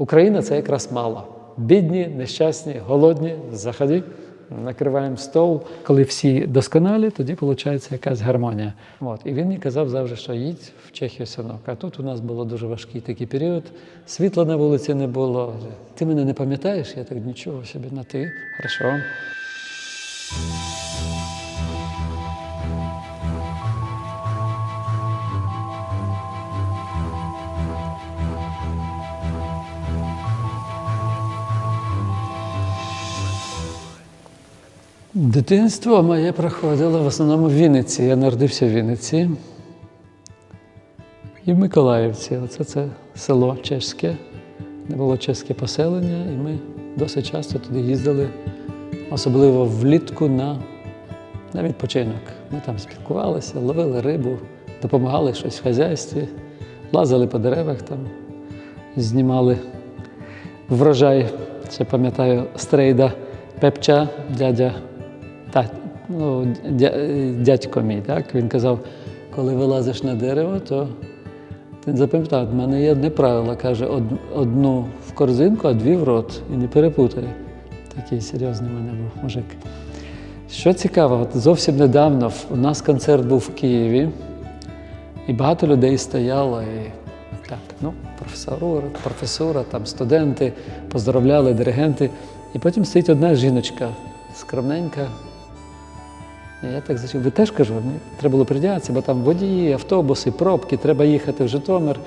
Україна це якраз мало. Бідні, нещасні, голодні, заходи, накриваємо стол. Коли всі досконалі, тоді виходить якась гармонія. От. І він мені казав завжди, що їдь в Чехію синок. А тут у нас було дуже важкий такий період. Світла на вулиці не було. Ти мене не пам'ятаєш? Я так нічого собі на ти. Хорошо. Дитинство моє проходило в основному в Вінниці. Я народився в Вінниці і в Миколаївці. Оце це село чеське, де було чеське поселення, і ми досить часто туди їздили, особливо влітку на, на відпочинок. Ми там спілкувалися, ловили рибу, допомагали щось в хазяйстві, лазили по деревах, там, знімали врожай. Ще пам'ятаю, стрейда Пепча, дядя, та, ну, дя- дядько мій, так? Він казав, коли вилазиш на дерево, то ти запам'ятав, в мене є одне правило, каже, одну в корзинку, а дві в рот. І не перепутай. Такий серйозний в мене був мужик. Що цікаво, от зовсім недавно у нас концерт був в Києві, і багато людей стояло. І так, ну, професора, професора, там студенти, поздравляли диригенти. І потім стоїть одна жіночка, скромненька. Я так зачув, ви теж кажу, треба було придятися, бо там водії, автобуси, пробки, треба їхати в Житомир.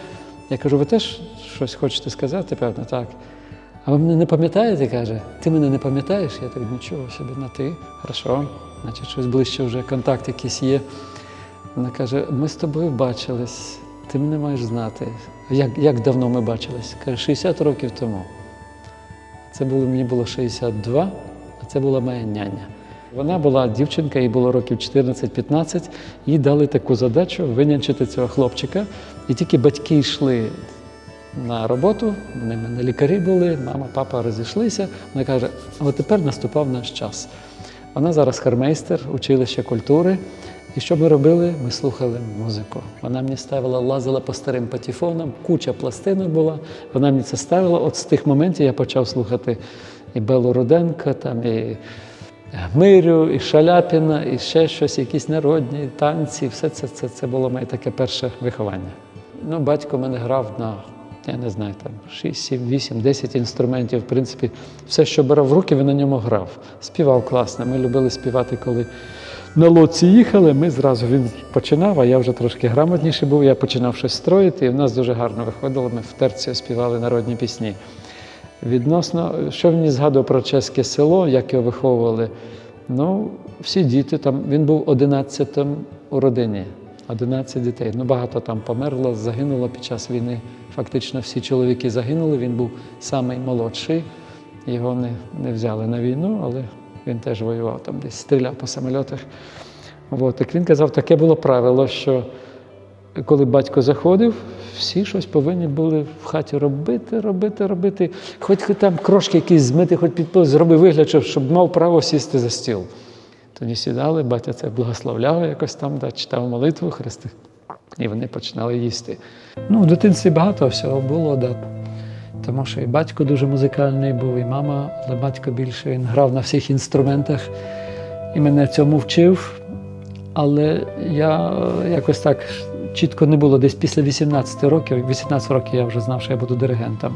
Я кажу, ви теж щось хочете сказати, певно, так. А ви мене не пам'ятаєте? каже, ти мене не пам'ятаєш? Я так нічого собі на ти. Хорошо, значить, щось ближче вже контакт якийсь є. Вона каже: ми з тобою бачились, ти мене маєш знати. Як, як давно ми бачились? Каже, 60 років тому. Це було, мені було 62, а це була моя няня. Вона була дівчинка, їй було років 14-15, їй дали таку задачу винянчити цього хлопчика. І тільки батьки йшли на роботу, вони мене лікарі були, мама, папа розійшлися. Вона каже: а тепер наступав наш час. Вона зараз хармейстер, училище культури. І що ми робили? Ми слухали музику. Вона мені ставила, лазила по старим патефонам, куча пластинок була. Вона мені це ставила. От з тих моментів я почав слухати і Белу Руденко, там, і Мирю, і Шаляпіна, і ще щось, якісь народні танці. Все це, це, це було моє таке перше виховання. Ну, батько мене грав на, я не знаю, там 6, 7, 8, 10 інструментів. В принципі, все, що брав в руки, він на ньому грав. Співав класно. Ми любили співати, коли на лодці їхали. Ми зразу він починав, а я вже трошки грамотніший був. Я починав щось строїти, і в нас дуже гарно виходило. Ми в терцію співали народні пісні. Відносно, що він згадував про чеське село, як його виховували. Ну, всі діти там, він був 11-м у родині, 11 дітей. Ну, багато там померло, загинуло під час війни. Фактично всі чоловіки загинули. Він був самий молодший. Його не, не взяли на війну, але він теж воював там, десь стріляв по самольотах. От. Так він казав, таке було правило, що коли батько заходив, всі щось повинні були в хаті робити, робити, робити. Хоч там крошки якісь змити, хоч підпил, зроби вигляд, щоб- мав право сісти за стіл. Тоді сідали, батя це благословляв якось там, да, читав молитву Христи, і вони починали їсти. Ну, в дитинстві багато всього було, да. тому що і батько дуже музикальний був, і мама, але батько більше він грав на всіх інструментах і мене цьому вчив. Але я якось так чітко не було. Десь після 18 років, 18 років я вже знав, що я буду диригентом.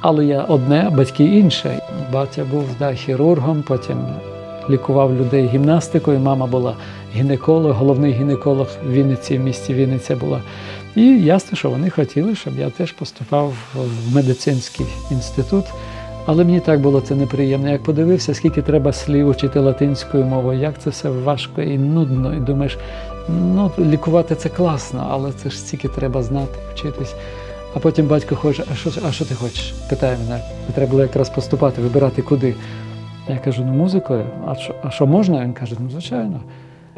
Але я одне, а батьки інше. Батя був да, хірургом, потім лікував людей гімнастикою. Мама була гінеколог, головний гінеколог в Вінниці, в місті Вінниця була. І ясно, що вони хотіли, щоб я теж поступав в медицинський інститут. Але мені так було це неприємно. Як подивився, скільки треба слів вчити латинською мовою, як це все важко і нудно. І думаєш, ну лікувати це класно, але це ж стільки треба знати, вчитись. А потім батько хоче, а що, а що ти хочеш? Питає мене. Треба було якраз поступати, вибирати куди. Я кажу, ну музикою, а що, а що можна? Він каже, ну звичайно.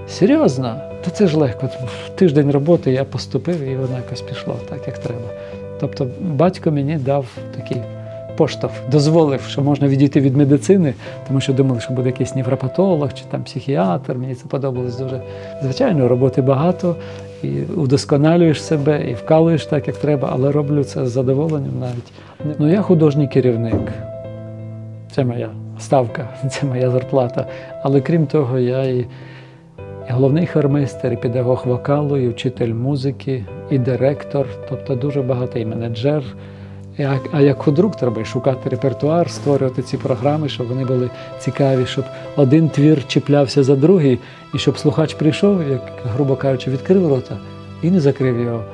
Серйозно? Та це ж легко. Тиждень роботи я поступив і воно якось пішло так, як треба. Тобто батько мені дав такий поштовх, дозволив, що можна відійти від медицини, тому що думали, що буде якийсь невропатолог чи там психіатр. Мені це подобалось дуже. Звичайно, роботи багато, і удосконалюєш себе, і вкалуєш так, як треба, але роблю це з задоволенням навіть. Ну, я художній керівник. Це моя ставка, це моя зарплата. Але крім того, я і, і головний хормейстер, і педагог вокалу, і вчитель музики, і директор, тобто дуже багато, і менеджер. А як худрук треба шукати репертуар, створювати ці програми, щоб вони були цікаві, щоб один твір чіплявся за другий, і щоб слухач прийшов, як грубо кажучи, відкрив рота і не закрив його.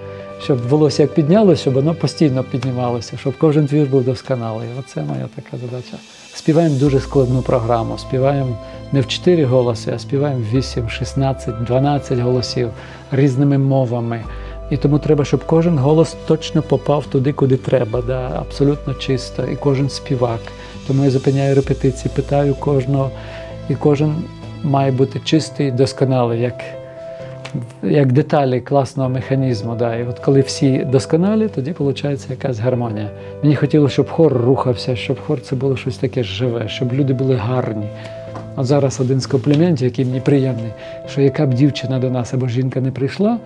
Щоб волосся як піднялося, щоб воно постійно піднімалося, щоб кожен твір був досконалий. Оце моя така задача. Співаємо дуже складну програму. Співаємо не в 4 голоси, а співаємо в 8, 16, 12 голосів різними мовами. І тому треба, щоб кожен голос точно попав туди, куди треба, да, абсолютно чисто, і кожен співак. Тому я зупиняю репетиції, питаю кожного, і кожен має бути чистий, досконалий, як, як деталі класного механізму. Да. І от коли всі досконалі, тоді виходить якась гармонія. Мені хотілося, щоб хор рухався, щоб хор це було щось таке живе, щоб люди були гарні. От зараз один з компліментів, який мені приємний, що яка б дівчина до нас або жінка не прийшла,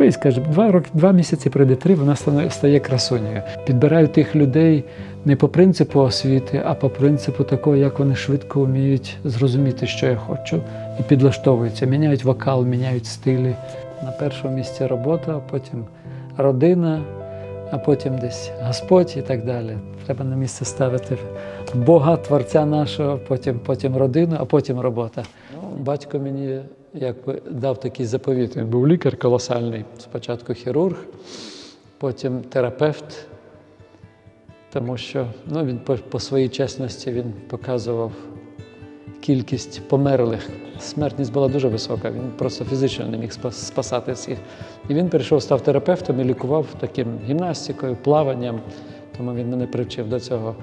Подивись, каже, два роки, два місяці пройде три, вона стає красунею. Підбираю тих людей не по принципу освіти, а по принципу такого, як вони швидко вміють зрозуміти, що я хочу, і підлаштовуються. Міняють вокал, міняють стилі. На першому місці робота, потім родина, а потім десь Господь і так далі. Треба на місце ставити Бога, Творця нашого, потім, потім родину, а потім робота. Ну, батько мені якби дав такий заповіт. Він був лікар колосальний. Спочатку хірург, потім терапевт, тому що ну, він по, по своїй чесності він показував кількість померлих. Смертність була дуже висока, він просто фізично не міг спасати всіх. І він прийшов, став терапевтом і лікував таким гімнастикою, плаванням. Тому він мене привчив до цього,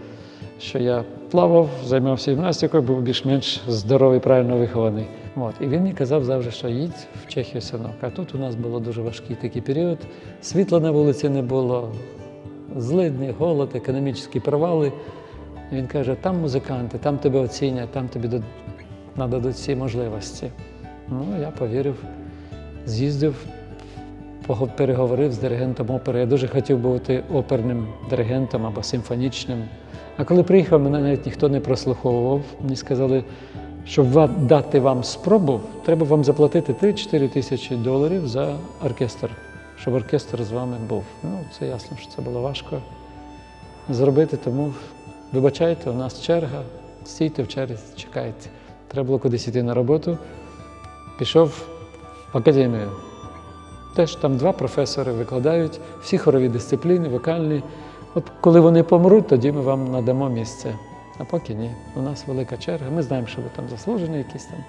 що я плавав, займався гімнастикою, був більш-менш здоровий, правильно вихований. От. І він мені казав завжди, що їдь в Чехію, синок. А тут у нас було дуже важкий такий період. Світла на вулиці не було, злидні, голод, економічні провали. І він каже, там музиканти, там тебе оцінять, там тобі дад- нададуть всі можливості. Ну, я повірив, з'їздив, переговорив з диригентом опери. Я дуже хотів бути оперним диригентом або симфонічним. А коли приїхав, мене навіть ніхто не прослуховував. Мені сказали, щоб дати вам спробу, треба вам заплатити 3-4 тисячі доларів за оркестр, щоб оркестр з вами був. Ну, це ясно, що це було важко зробити, тому вибачайте, у нас черга, стійте в черзі, чекайте. Треба було кудись йти на роботу. Пішов в академію. Теж там два професори викладають всі хорові дисципліни, вокальні. От коли вони помруть, тоді ми вам надамо місце. А поки ні. У нас велика черга. Ми знаємо, що ви там заслужені якісь там.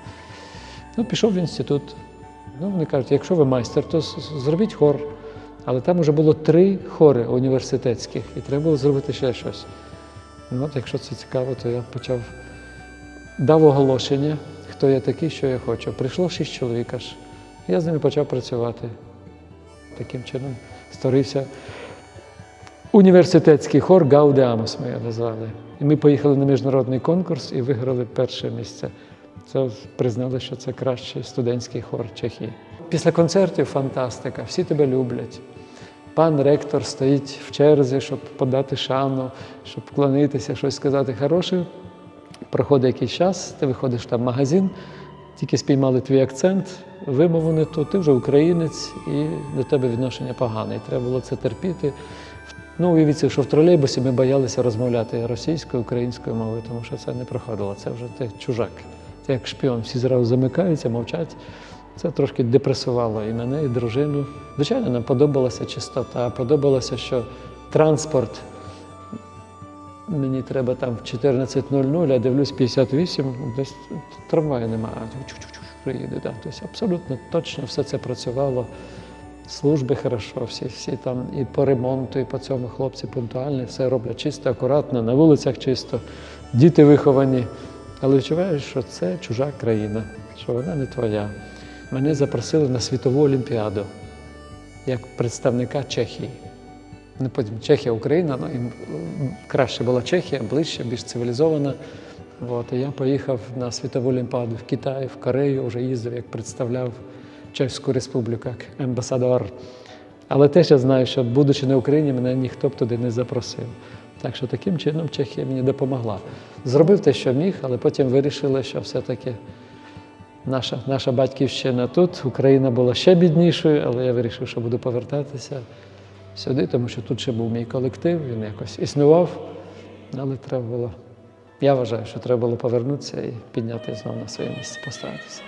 Ну, пішов в інститут. Ну, вони кажуть, якщо ви майстер, то зробіть хор. Але там вже було три хори університетських, і треба було зробити ще щось. Ну, от, якщо це цікаво, то я почав дав оголошення, хто я такий, що я хочу. Прийшло шість чоловік аж. Я з ними почав працювати. Таким чином створився університетський хор Гаудеамос, ми його назвали. І ми поїхали на міжнародний конкурс і виграли перше місце. Це признали, що це кращий студентський хор Чехії. Після концертів фантастика, всі тебе люблять. Пан ректор стоїть в черзі, щоб подати шану, щоб вклонитися, щось сказати хороше. Проходить якийсь час, ти виходиш там в магазин, тільки спіймали твій акцент, вимову не ту, ти вже українець, і до тебе відношення погане. І треба було це терпіти. Ну, уявіться, що в тролейбусі ми боялися розмовляти російською, українською мовою, тому що це не проходило. Це вже ти чужак. Ти як шпіон, всі зразу замикаються, мовчать. Це трошки депресувало і мене, і дружину. Звичайно, нам подобалася чистота, подобалося, що транспорт Мені треба там в 14.00, а дивлюсь 58, десь трамваю немає. Приїде, да. Тобто абсолютно точно все це працювало. Служби хорошо, всі, всі там і по ремонту, і по цьому хлопці пунктуальні, все роблять чисто, акуратно, на вулицях чисто, діти виховані. Але відчуваєш, що це чужа країна, що вона не твоя. Мене запросили на світову олімпіаду як представника Чехії. Не потім Чехія, Україна, ну і краще була Чехія, ближче, більш цивілізована. От, і я поїхав на світову олімпіаду в Китай, в Корею, вже їздив, як представляв Чеську республіку як амбасадор. Але теж я знаю, що будучи на Україні, мене ніхто б туди не запросив. Так що таким чином Чехія мені допомогла. Зробив те, що міг, але потім вирішили, що все-таки наша, наша батьківщина тут, Україна була ще біднішою, але я вирішив, що буду повертатися сюди, тому що тут ще був мій колектив, він якось існував, але треба було. Я вважаю, що треба було повернутися і підняти знову на своє місце, поставитися.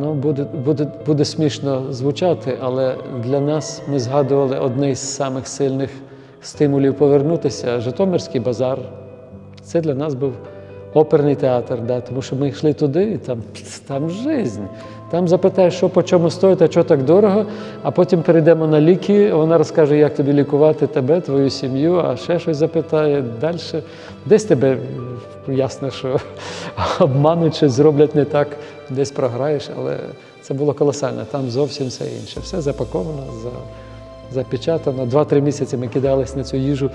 Ну, буде, буде, буде смішно звучати, але для нас ми згадували одне із самих сильних стимулів повернутися Житомирський базар. Це для нас був оперний театр, да, тому що ми йшли туди, і там, там жизнь. Там запитаєш, що по чому стоїть, а що так дорого, а потім перейдемо на ліки, вона розкаже, як тобі лікувати тебе, твою сім'ю, а ще щось запитає далі. Десь тебе ясно, що обмануть, щось зроблять не так, десь програєш, але це було колосально. Там зовсім все інше. Все запаковано, за, запечатано. Два-три місяці ми кидались на цю їжу,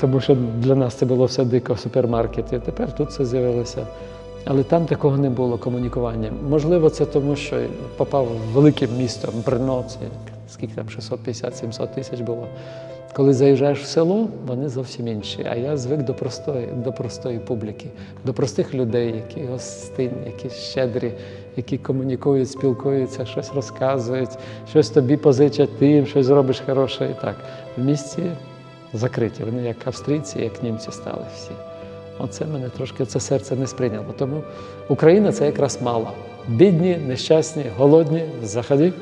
тому що для нас це було все дико в супермаркеті. Тепер тут все з'явилося. Але там такого не було комунікування. Можливо, це тому, що попав в велике місто Брно, це скільки там 650-700 тисяч було. Коли заїжджаєш в село, вони зовсім інші. А я звик до простої, до простої публіки, до простих людей, які гостинні, які щедрі, які комунікують, спілкуються, щось розказують, щось тобі позичать, ти їм щось зробиш хороше. І так. В місті закриті. Вони як австрійці, як німці стали всі. Оце мене трошки це серце не сприйняло. Тому Україна це якраз мала. Бідні, нещасні, голодні, заходи,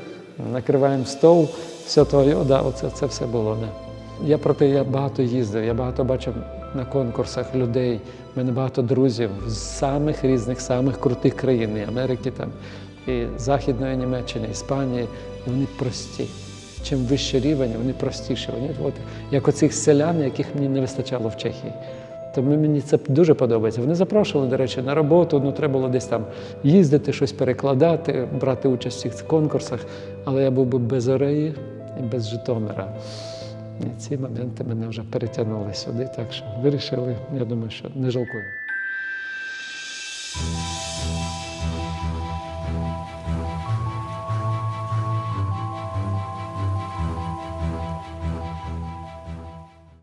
накриваємо стол, все твоє, да, оце це все було. Да. Я проте я багато їздив, я багато бачив на конкурсах людей. У мене багато друзів з самих різних, самих крутих країн, і Америки там, і Західної Німеччини, Іспанії. І вони прості. Чим вищий рівень, вони простіші. Вони от, як оцих селян, яких мені не вистачало в Чехії. Тому мені це дуже подобається. Вони запрошували, до речі, на роботу, ну треба було десь там їздити, щось перекладати, брати участь в цих конкурсах. Але я був би без Ореї і без Житомира. Ці моменти мене вже перетягнули сюди, так що вирішили, я думаю, що не жалкую.